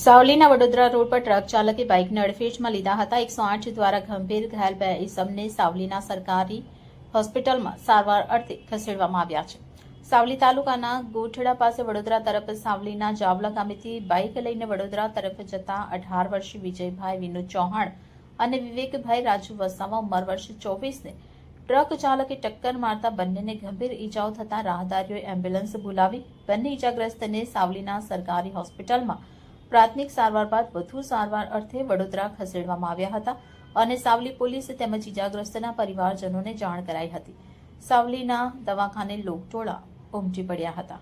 સાવલીના Vadodara road પર truck ચાલકે બાઇકને અડફેટમાં લીધા હતા. એકસો આઠ દ્વારા ગંભીર ઘાયલ બે ઇસમને સાવલીના સરકારી હોસ્પિટલમાં સારવાર અર્થે ખસેડવામાં આવ્યા છે. સાવલી તાલુકાના ગોઠડા પાસે વડોદરા તરફ સાવલીના જાવલા ગામેથી બાઇક લઈને વડોદરા તરફ જતા અઢાર વર્ષીય વિજયભાઈ વિનુ ચૌહાણ અને વિવેકભાઈ રાજુ વસાવા ઉંમર વર્ષ ચોવીસને ટ્રક ચાલકે ટક્કર મારતા બંનેને ગંભીર ઈજાઓ થતાં રાહદારીઓએ એમ્બ્યુલન્સ બોલાવી. બંને ઈજાગ્રસ્તને સાવલીના સરકારી હોસ્પિટલમાં પ્રાથમિક સારવાર બાદ વધુ સારવાર અર્થે વડોદરા ખસેડવામાં આવ્યા હતા અને સાવલી પોલીસ તેમજ ઇજાગ્રસ્તના પરિવારજનોને જાણ કરાઈ હતી. સાવલીના દવાખાને લોકટોળા ઉમટી પડ્યા હતા.